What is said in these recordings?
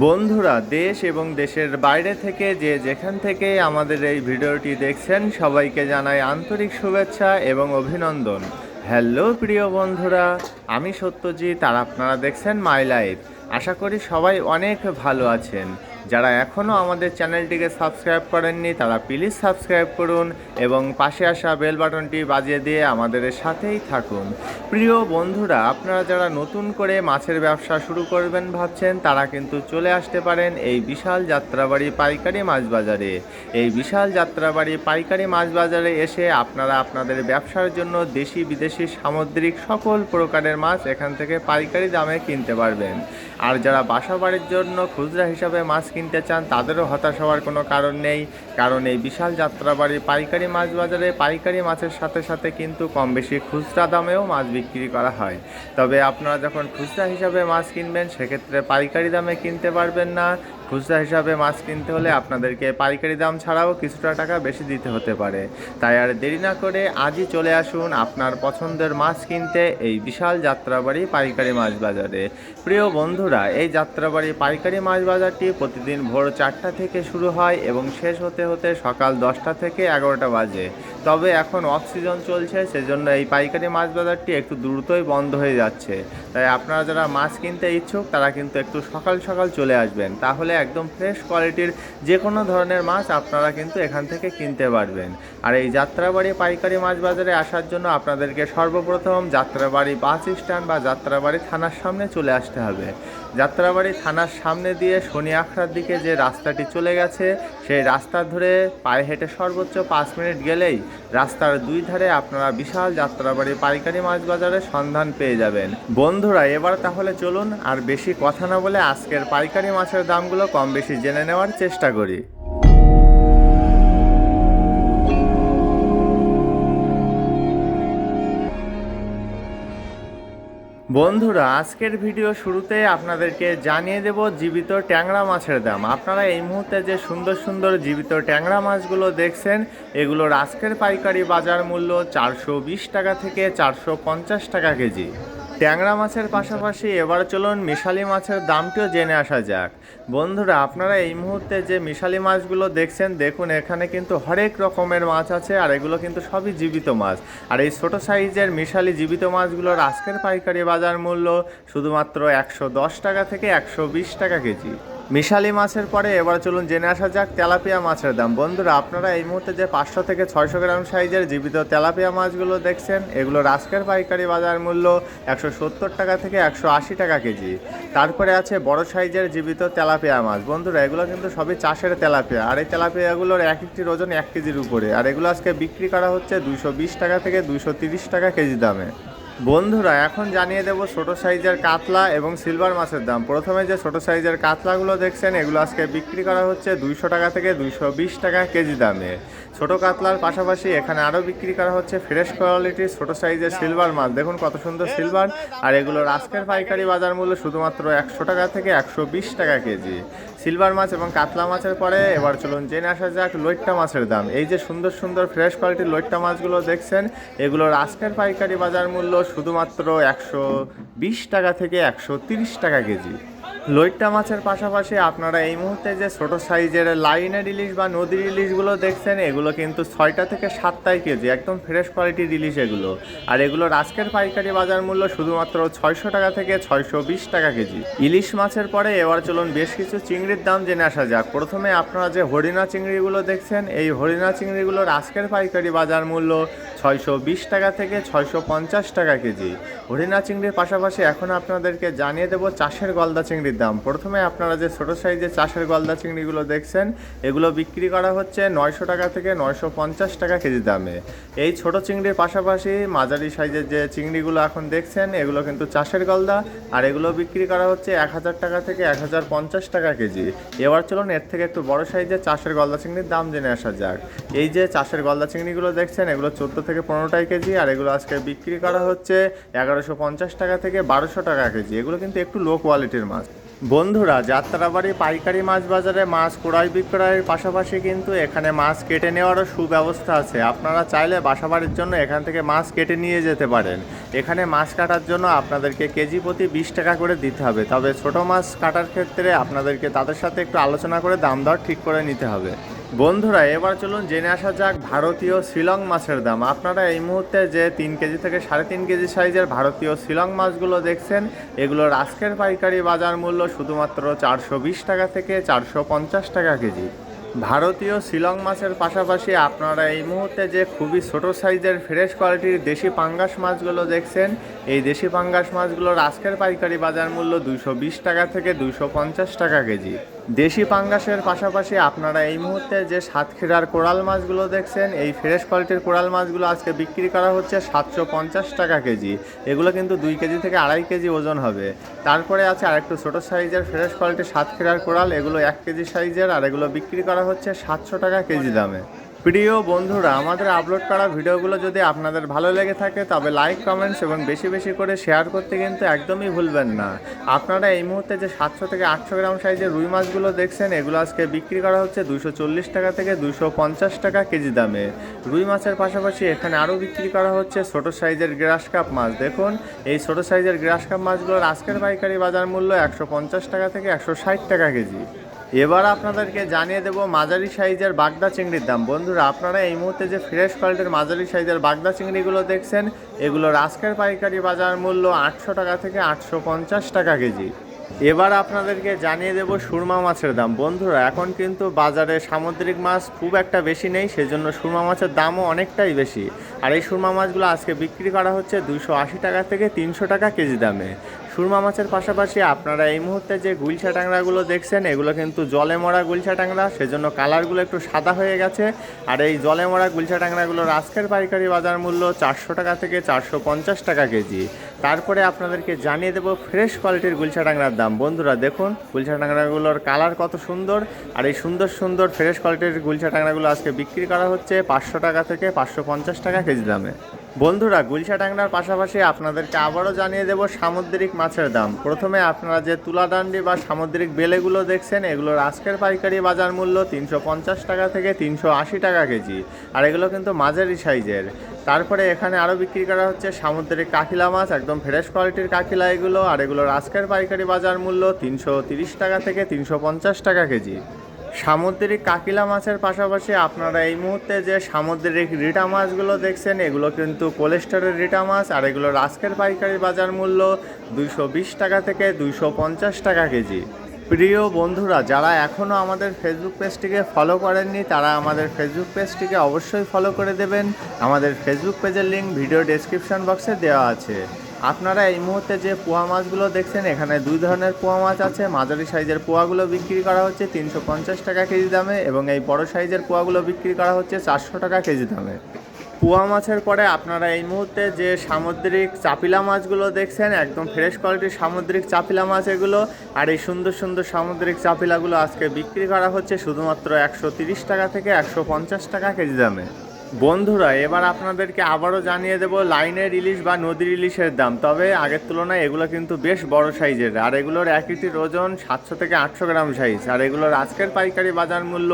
বন্ধুরা, দেশ এবং দেশের বাইরে থেকে যে যেখান থেকে আমাদের এই ভিডিওটি দেখছেন, সবাইকে জানাই আন্তরিক শুভেচ্ছা এবং অভিনন্দন। হ্যালো, প্রিয় বন্ধুরা, আমি সত্যজিৎ আর আপনারা দেখছেন মাই লাইফ। আশা করি সবাই অনেক ভালো আছেন। যারা এখনও আমাদের চ্যানেলটিকে সাবস্ক্রাইব করেননি, তারা প্লিজ সাবস্ক্রাইব করুন এবং পাশে আসা বেল বাটনটি বাজিয়ে দিয়ে আমাদের সাথেই থাকুন। প্রিয় বন্ধুরা, আপনারা যারা নতুন করে মাছের ব্যবসা শুরু করবেন ভাবছেন, তারা কিন্তু চলে আসতে পারেন এই বিশাল যাত্রাবাড়ি পাইকারি মাছ বাজারে। এই বিশাল যাত্রাবাড়ি পাইকারি মাছ বাজারে এসে আপনারা আপনাদের ব্যবসার জন্য দেশি বিদেশি সামুদ্রিক সকল প্রকারের মাছ এখান থেকে পাইকারি দামে কিনতে পারবেন। আর যারা বাসা বাড়ির জন্য খুচরা হিসাবে মাছ কিনতে চান, তাদেরও হতাশ হওয়ার কোনো কারণ নেই। কারণ এই বিশাল যাত্রাবাড়ি পাইকারি মাছ বাজারে পাইকারি মাছের সাথে সাথে কিন্তু কম বেশি খুচরা দামেও মাছ বিক্রি করা হয়। তবে আপনারা যখন খুচরা হিসাবে মাছ কিনবেন, সেক্ষেত্রে পাইকারি দামে কিনতে পারবেন না। খুচরা হিসাবে মাছ কিনতে হলে আপনাদেরকে পাইকারি দাম ছাড়াও কিছুটা টাকা বেশি দিতে হতে পারে। তাই আর দেরি না করে আজই চলে আসুন আপনার পছন্দের মাছ কিনতে এই বিশাল যাত্রাবাড়ি পাইকারি মাছ বাজারে। প্রিয় বন্ধুরা, এই যাত্রাবাড়ি পাইকারি মাছ বাজারটি প্রতিদিন ভোর চারটা থেকে শুরু হয় এবং শেষ হতে হতে সকাল দশটা থেকে এগারোটা বাজে। তবে এখন অফ সিজন চলছে, সেজন্য এই পাইকারি মাছ বাজারটি একটু দ্রুতই বন্ধ হয়ে যাচ্ছে। তাই আপনারা যারা মাছ কিনতে ইচ্ছুক, তারা কিন্তু একটু সকাল সকাল চলে আসবেন। তাহলে একদম ফ্রেশ কোয়ালিটির যে কোনো ধরনের মাছ আপনারা কিন্তু এখান থেকে কিনতে পারবেন। আর এই যাত্রাবাড়ি পাইকারি মাছ বাজারে আসার জন্য আপনাদেরকে সর্বপ্রথম যাত্রাবাড়ি বাস স্ট্যান্ড বা যাত্রাবাড়ি থানার সামনে চলে আসতে হবে। যাত্রাবাড়ি থানার সামনে দিয়ে শনি আখড়ার দিকে যে রাস্তাটি চলে গেছে, সেই রাস্তা ধরে পায়ে হেঁটে সর্বোচ্চ পাঁচ মিনিট গেলেই রাস্তার দুই ধারে আপনারা বিশাল যাত্রাবাড়ি পাইকারি মাছ বাজারের সন্ধান পেয়ে যাবেন। বন্ধুরা, এবার তাহলে চলুন আর বেশি কথা না বলে আজকের পাইকারি মাছের দামগুলো কম বেশি জেনে নেওয়ার চেষ্টা করি। বন্ধুরা, আজকের ভিডিও শুরুতে আপনাদেরকে জানিয়ে দেব জীবিত ট্যাংরা মাছের দাম। আপনারা এই মুহূর্তে যে সুন্দর সুন্দর জীবিত ট্যাংরা মাছগুলো দেখছেন, এগুলোর আজকের পাইকারি বাজার মূল্য চারশো বিশ টাকা থেকে চারশো পঞ্চাশ টাকা কেজি। ট্যাংরা মাছের পাশাপাশি এবার চলুন মিশালি মাছের দামটিও জেনে আসা যাক। বন্ধুরা, আপনারা এই মুহূর্তে যে মিশালি মাছগুলো দেখছেন, দেখুন এখানে কিন্তু হরেক রকমের মাছ আছে আর এগুলো কিন্তু সবই জীবিত মাছ। আর এই ছোট সাইজের মিশালি জীবিত মাছগুলোর আজকের পাইকারি বাজার মূল্য শুধুমাত্র একশো দশ টাকা থেকে একশো বিশ টাকা কেজি। মিশালি মাছের পরে এবার চলুন জেনে আসা যাক তেলাপিয়া মাছের দাম। বন্ধুরা, আপনারা এই মুহূর্তে যে পাঁচশো থেকে ছয়শো গ্রাম সাইজের জীবিত তেলাপিয়া মাছগুলো দেখছেন, এগুলোর আজকের পাইকারি বাজার মূল্য একশো সত্তর টাকা থেকে একশো আশি টাকা কেজি। তারপরে আছে বড় সাইজের জীবিত তেলাপিয়া মাছ। বন্ধুরা, এগুলো কিন্তু সবই চাষের তেলাপিয়া। আর এই তেলাপিয়াগুলোর এক একটির ওজন এক কেজির উপরে। আর এগুলো আজকে বিক্রি করা হচ্ছে দুইশো বিশ টাকা থেকে দুইশো তিরিশ টাকা কেজি দামে। বন্ধুরা, এখন জানিয়ে দেবো ছোট সাইজের কাতলা এবং সিলভার মাছের দাম। প্রথমে যে ছোট সাইজের কাতলাগুলো দেখছেন, এগুলো আজকে বিক্রি করা হচ্ছে দুইশো টাকা থেকে দুইশো বিশ টাকা কেজি দামে। ছোট কাতলার পাশাপাশি এখানে আরও বিক্রি করা হচ্ছে ফ্রেশ কোয়ালিটির ছোট সাইজের সিলভার মাছ। দেখুন কত সুন্দর সিলভার। আর এগুলোর আজকের পাইকারি বাজার মূল্য শুধুমাত্র একশো টাকা থেকে একশো বিশ টাকা কেজি। সিলভার মাছ এবং কাতলা মাছের পরে এবার চলুন জেনে আসা যাক লইট্টা মাছের দাম। এই যে সুন্দর সুন্দর ফ্রেশ কোয়ালিটির লইট্টা মাছগুলো দেখছেন, এগুলোর আজকের পাইকারি বাজার মূল্য শুধুমাত্র একশো বিশ টাকা থেকে একশো টাকা কেজি। লইট্টা মাছের পাশাপাশি আপনারা এই মুহূর্তে যে ছোট সাইজের লাইনের ইলিশ বা নদীর ইলিশগুলো দেখছেন, এগুলো কিন্তু ছয়টা থেকে সাতটাই কেজি, একদম ফ্রেশ কোয়ালিটির ইলিশ এগুলো। আর এগুলোর আজকের পাইকারি বাজার মূল্য শুধুমাত্র ছয়শো টাকা থেকে ছয়শো বিশ টাকা কেজি। ইলিশ মাছের পরে এবার চলুন বেশ কিছু চিংড়ির দাম জেনে আসা যাক। প্রথমে আপনারা যে হরিণা চিংড়িগুলো দেখছেন, এই হরিণা চিংড়িগুলোর আজকের পাইকারি বাজার মূল্য ছয়শো বিশ টাকা থেকে ছয়শো পঞ্চাশ টাকা কেজি। হরিণা চিংড়ির পাশাপাশি এখন আপনাদেরকে জানিয়ে দেবো চাষের গলদা চিংড়ির দাম। প্রথমে আপনারা যে ছোটো সাইজের চাষের গলদা চিংড়িগুলো দেখছেন, এগুলো বিক্রি করা হচ্ছে নয়শো টাকা থেকে নয়শো পঞ্চাশ টাকা কেজি দামে। এই ছোট চিংড়ির পাশাপাশি মাঝারি সাইজের যে চিংড়িগুলো এখন দেখছেন, এগুলো কিন্তু চাষের গলদা, আর এগুলো বিক্রি করা হচ্ছে এক হাজার টাকা থেকে এক হাজার পঞ্চাশ টাকা কেজি। এবার চলুন, এর থেকে একটু বড় সাইজের চাষের গলদা চিংড়ির দাম জেনে আসা যাক। এই যে চাষের গলদা চিংড়িগুলো দেখছেন, এগুলো চোদ্দ থেকে পনেরোটাই কেজি, আর এগুলো আজকে বিক্রি করা হচ্ছে এগারোশো পঞ্চাশ টাকা থেকে বারোশো টাকা কেজি। এগুলো কিন্তু একটু লো কোয়ালিটির মাছ। বন্ধুরা, যাত্রাবাড়ি পাইকারি মাছ বাজারে মাছ ক্রয় বিক্রয়ের পাশাপাশি কিন্তু এখানে মাছ কেটে নেওয়ারও সুব্যবস্থা আছে। আপনারা চাইলে বাসাবাড়ির জন্য এখান থেকে মাছ কেটে নিয়ে যেতে পারেন। এখানে মাছ কাটার জন্য আপনাদেরকে কেজি প্রতি বিশ টাকা করে দিতে হবে। তবে ছোট মাছ কাটার ক্ষেত্রে আপনাদেরকে তাদের সাথে একটু আলোচনা করে দাম দর ঠিক করে নিতে হবে। বন্ধুরা, এবার চলুন জেনে আসা যাক ভারতীয় শিলং মাছের দাম। আপনারা এই মুহূর্তে যে তিন কেজি থেকে সাড়ে তিন কেজি সাইজের ভারতীয় শিলং মাছগুলো দেখছেন, এগুলোর আজকের পাইকারি বাজার মূল্য শুধুমাত্র চারশো বিশ টাকা থেকে চারশো পঞ্চাশ টাকা কেজি। ভারতীয় শিলং মাছের পাশাপাশি আপনারা এই মুহূর্তে যে খুবই ছোট সাইজের ফ্রেশ কোয়ালিটির দেশি পাঙ্গাস মাছগুলো দেখছেন, এই দেশি পাঙ্গাস মাছগুলোর আজকের পাইকারি বাজার মূল্য বিশ টাকা থেকে পঞ্চাশ টাকা কেজি। দেশি পাঙ্গাসের পাশাপাশি আপনারা এই মুহূর্তে যে সাতক্ষীরার কোরাল মাছগুলো দেখছেন, এই ফ্রেশ কোয়ালিটির কোরাল মাছগুলো আজকে বিক্রি করা হচ্ছে সাতশো পঞ্চাশ টাকা কেজি। এগুলো কিন্তু দুই কেজি থেকে আড়াই কেজি ওজন হবে। তারপরে আছে আরেকটু ছোটো সাইজের ফ্রেশ কোয়ালিটির সাতক্ষীরার কোরাল। এগুলো এক কেজি সাইজের আর এগুলো বিক্রি করা হচ্ছে সাতশো টাকা কেজি দামে। প্রিয় বন্ধুরা, আমাদের আপলোড করা ভিডিওগুলো যদি আপনাদের ভালো লেগে থাকে, তবে লাইক কমেন্টস এবং বেশি বেশি করে শেয়ার করতে কিন্তু একদমই ভুলবেন না। আপনারা এই মুহূর্তে যে সাতশো থেকে আটশো গ্রাম সাইজের রুই মাছগুলো দেখছেন, এগুলো আজকে বিক্রি করা হচ্ছে দুশো চল্লিশ টাকা থেকে দুশো পঞ্চাশ টাকা কেজি দামে। রুই মাছের পাশাপাশি এখানে আরও বিক্রি করা হচ্ছে ছোট সাইজের গ্রাস কাপ মাছ। দেখুন, এই ছোট সাইজের গ্রাস কাপ মাছগুলোর আজকের পাইকারি বাজার মূল্য একশো পঞ্চাশ টাকা থেকে একশো ষাট টাকা কেজি। এবার আপনাদেরকে জানিয়ে দেব মাঝারি সাইজের বাগদা চিংড়ির দাম। বন্ধুরা, আপনারা এই মুহূর্তে যে ফ্রেশ কোয়ালিটির মাঝারি সাইজের বাগদা চিংড়িগুলো দেখছেন, এগুলোর আজকের পাইকারি বাজার মূল্য আটশো টাকা থেকে আটশো পঞ্চাশ টাকা কেজি। এবার আপনাদেরকে জানিয়ে দেব সুরমা মাছের দাম। বন্ধুরা, এখন কিন্তু বাজারে সামুদ্রিক মাছ খুব একটা বেশি নেই, সেজন্য সুরমা মাছের দামও অনেকটাই বেশি। আর এই সুরমা মাছগুলো আজকে বিক্রি করা হচ্ছে দুশো আশি টাকা থেকে তিনশো টাকা কেজি দামে। সুরমা মাছের পাশাপাশি আপনারা এই মুহূর্তে যে গুলশা ট্যাংরাগুলো দেখছেন, এগুলো কিন্তু জলে মরা গুলশা ট্যাংরা সেজন্য কালারগুলো একটু সাদা হয়ে গেছে। আর এই জলে মরা গুলশা ট্যাংরাগুলোর আজকের পাইকারি বাজার মূল্য চারশো টাকা থেকে চারশো পঞ্চাশ টাকা কেজি। তারপরে আপনাদেরকে জানিয়ে দেবো ফ্রেশ কোয়ালিটির গুলশা ট্যাংরার দাম। বন্ধুরা, দেখুন গুলশা ট্যাংরাগুলোর কালার কত সুন্দর। আর এই সুন্দর সুন্দর ফ্রেশ কোয়ালিটির গুলশা ট্যাংরাগুলো আজকে বিক্রি করা হচ্ছে পাঁচশো টাকা থেকে পাঁচশো পঞ্চাশ টাকা কেজি দামে। বন্ধুরা, গুলশা ট্যাংরার পাশাপাশি আপনাদেরকে আবারও জানিয়ে দেব সামুদ্রিক মাছের দাম। প্রথমে আপনারা যে তুলাডান্ডি বা সামুদ্রিক বেলেগুলো দেখছেন, এগুলোর আজকের পাইকারি বাজার মূল্য তিনশো পঞ্চাশ টাকা থেকে তিনশো আশি টাকা কেজি। আর এগুলো কিন্তু মাঝারি সাইজের। তারপরে এখানে আরও বিক্রি করা হচ্ছে সামুদ্রিক কাকিলা মাছ, একদম ফ্রেশ কোয়ালিটির কাকিলা এগুলো। আর এগুলোর আজকের পাইকারি বাজার মূল্য তিনশো টাকা থেকে তিনশো পঞ্চাশ টাকা কেজি। সামুদ্রিক কাকিলা মাছের পাশাপাশি আপনারা এই মুহূর্তে যে সামুদ্রিক রিটা মাছগুলো দেখছেন, এগুলো কিন্তু কোলেস্টারের রিটা মাছ আর এগুলোর আজকের পাইকারি বাজার মূল্য দুইশো বিশ টাকা থেকে দুইশো পঞ্চাশ টাকা কেজি। প্রিয় বন্ধুরা, যারা এখনও আমাদের ফেসবুক পেজটিকে ফলো করেননি, তারা আমাদের ফেসবুক পেজটিকে অবশ্যই ফলো করে দেবেন। আমাদের ফেসবুক পেজের লিঙ্ক ভিডিও ডেসক্রিপশন বক্সে দেওয়া আছে। আপনারা এই মুহূর্তে যে পোয়া মাছগুলো দেখছেন, এখানে দুই ধরনের পোয়া মাছ আছে। মাঝারি সাইজের পোয়াগুলো বিক্রি করা হচ্ছে তিনশো পঞ্চাশ টাকা কেজি দামে এবং এই বড় সাইজের পোয়াগুলো বিক্রি করা হচ্ছে চারশো টাকা কেজি দামে। পোয়া মাছের পরে আপনারা এই মুহূর্তে যে সামুদ্রিক চাপিলা মাছগুলো দেখছেন, একদম ফ্রেশ কোয়ালিটির সামুদ্রিক চাপিলা মাছ এগুলো, আর এই সুন্দর সুন্দর সামুদ্রিক চাপিলাগুলো আজকে বিক্রি করা হচ্ছে শুধুমাত্র একশো টাকা থেকে একশো পঞ্চাশ টাকা কেজি দামে। বন্ধুরা, এবার আপনাদেরকে আবারও জানিয়ে দেব, লাইনের ইলিশ বা নদীর ইলিশের দাম। তবে আগের তুলনায় এগুলো কিন্তু বেশ বড় সাইজের। আর এগুলোর এক ইটির ওজন সাতশো থেকে আটশো গ্রাম সাইজ আর এগুলোর আজকের পাইকারি বাজার মূল্য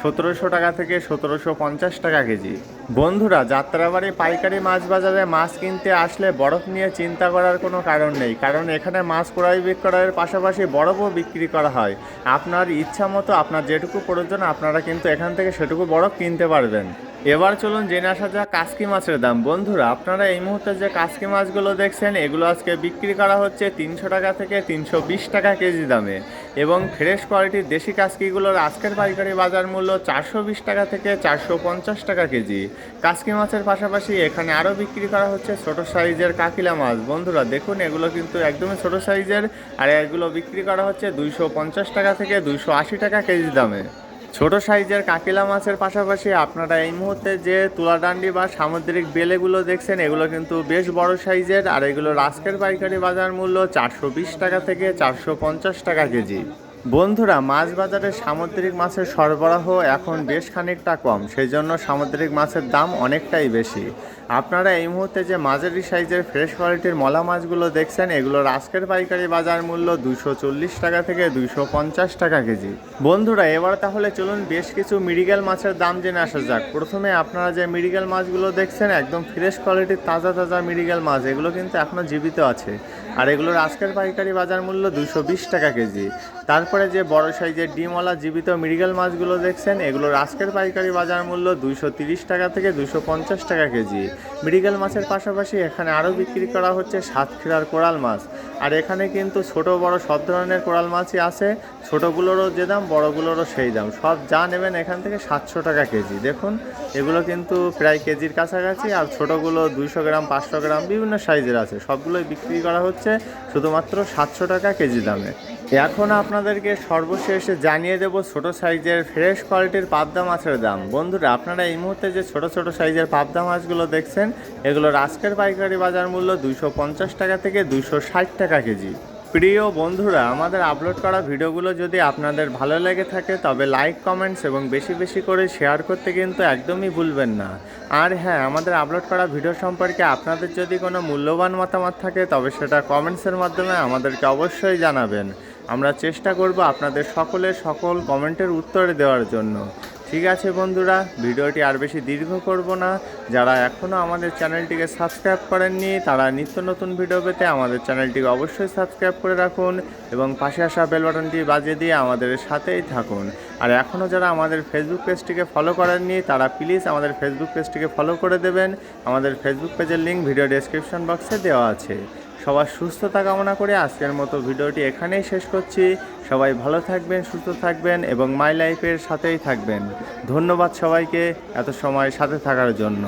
সতেরোশো টাকা থেকে সতেরোশো পঞ্চাশ টাকা কেজি। বন্ধুরা, যাত্রাবাড়ি পাইকারি মাছ বাজারে মাছ কিনতে আসলে বরফ নিয়ে চিন্তা করার কোনো কারণ নেই। কারণ এখানে মাছ ক্রয় বিক্রয়ের পাশাপাশি বরফও বিক্রি করা হয়। আপনার ইচ্ছা মতো, আপনার যেটুকু প্রয়োজন, আপনারা কিন্তু এখান থেকে সেটুকু বরফ কিনতে পারবেন। এবার চলুন জেনে আসা যাক কাসকি মাছের দাম। বন্ধুরা, আপনারা এই মুহূর্তে যে কাসকি মাছগুলো দেখছেন, এগুলো আজকে বিক্রি করা হচ্ছে তিনশো টাকা থেকে তিনশো বিশ টাকা কেজি দামে। এবং ফ্রেশ কোয়ালিটির দেশি কাসকিগুলোর আজকের পাইকারি বাজার মূল্য চারশো বিশ টাকা থেকে চারশো পঞ্চাশ টাকা কেজি। কাসকি মাছের পাশাপাশি এখানে আরও বিক্রি করা হচ্ছে ছোট সাইজের কাকিলা মাছ। বন্ধুরা, দেখুন, এগুলো কিন্তু একদমই ছোট সাইজের, আর এগুলো বিক্রি করা হচ্ছে দুইশো পঞ্চাশ টাকা থেকে দুইশো আশি টাকা কেজি দামে। ছোট সাইজের কাকিলা মাছের পাশাপাশি আপনারা এই মুহূর্তে যে তুলাডান্ডি বা সামুদ্রিক বেলেগুলো দেখছেন, এগুলো কিন্তু বেশ বড় সাইজের, আর এগুলো রাস্কের পাইকারি বাজার মূল্য চারশো বিশ টাকা থেকে চারশো পঞ্চাশ টাকা কেজি। বন্ধুরা, মাছ বাজারে সামুদ্রিক মাছের সরবরাহ এখন বেশ খানিকটা কম সেই জন্য সামুদ্রিক মাছের দাম অনেকটাই বেশি। আপনারা এই মুহূর্তে যে মাঝারি সাইজের ফ্রেশ কোয়ালিটির মলা মাছগুলো দেখছেন, এগুলোর আজকের পাইকারি বাজার মূল্য দুশো চল্লিশ টাকা থেকে দুইশো পঞ্চাশ টাকা কেজি। বন্ধুরা, এবার তাহলে চলুন বেশ কিছু মিরিগেল মাছের দাম জেনে আসা যাক। প্রথমে আপনারা যে মিরিগেল মাছগুলো দেখছেন, একদম ফ্রেশ কোয়ালিটির তাজা তাজা মিরিগেল মাছ, এগুলো কিন্তু এখনও জীবিত আছে। আর এগুলোর আজকের পাইকারি বাজার মূল্য দুশো বিশ টাকা কেজি। তারপরে যে বড় সাইজের ডিমওয়ালা জীবিত মিরিগেল মাছগুলো দেখছেন, এগুলোর আজকের পাইকারি বাজার মূল্য দুইশো টাকা থেকে দুশো টাকা কেজি। মিরিগেল মাছের পাশাপাশি এখানে আরও বিক্রি করা হচ্ছে সাতক্ষীরার কোরাল মাছ। আর এখানে কিন্তু ছোট, বড় সব ধরনের কোরাল মাছই আছে। ছোটোগুলোরও যে দাম, বড়গুলোরও সেই দাম। সব যা নেবেন এখান থেকে সাতশো টাকা কেজি। দেখুন, এগুলো কিন্তু প্রায় কেজির কাছাকাছি। আর ছোটোগুলো দুইশো গ্রাম, পাঁচশো গ্রাম, বিভিন্ন সাইজের আছে। সবগুলোই বিক্রি করা হচ্ছে শুধুমাত্র সাতশো টাকা কেজি দামে। এখন আপনাদেরকে সর্বশেষ জানিয়ে দেব ছোট সাইজের ফ্রেশ কোয়ালিটির পাবদা মাছের দাম। বন্ধুরা, আপনারা এই মুহূর্তে যে ছোট ছোট সাইজের পাবদা মাছগুলো দেখছেন, এগুলোর আজকের পাইকারি বাজার মূল্য দুইশো পঞ্চাশ টাকা থেকে দুইশো ষাট টাকা কেজি। প্রিয় বন্ধুরা, আমাদের আপলোড করা ভিডিওগুলো যদি আপনাদের ভালো লেগে থাকে, তবে লাইক কমেন্টস এবং বেশি বেশি করে শেয়ার করতে কিন্তু একদমই ভুলবেন না। আর হ্যাঁ আমাদের আপলোড করা ভিডিও সম্পর্কে আপনাদের যদি কোনো মূল্যবান মতামত থাকে, তবে সেটা কমেন্টসের মাধ্যমে আমাদেরকে অবশ্যই জানাবেন। আমরা চেষ্টা করব আপনাদের সকলের সকল কমেন্টের উত্তর দেওয়ার জন্য। ঠিক আছে বন্ধুরা, ভিডিওটি আর বেশি দীর্ঘ করব না। যারা এখনও আমাদের চ্যানেলটিকে সাবস্ক্রাইব করেননি, তারা নিত্য নতুন ভিডিও পেতে আমাদের চ্যানেলটিকে অবশ্যই সাবস্ক্রাইব করে রাখুন এবং পাশে আসা বেল বাটনটি বাজিয়ে দিয়ে আমাদের সাথেই থাকুন। আর এখনও যারা আমাদের ফেসবুক পেজটিকে ফলো করেননি, তারা প্লিজ আমাদের ফেসবুক পেজটিকে ফলো করে দেবেন। আমাদের ফেসবুক পেজের লিঙ্ক ভিডিও ডেসক্রিপশন বক্সে দেওয়া আছে। সবার সুস্থতা কামনা করে আজকের মতো ভিডিওটি এখানেই শেষ করছি। সবাই ভালো থাকবেন, সুস্থ থাকবেন এবং মাই লাইফের সাথেই থাকবেন। ধন্যবাদ সবাইকে এত সময় সাথে থাকার জন্য।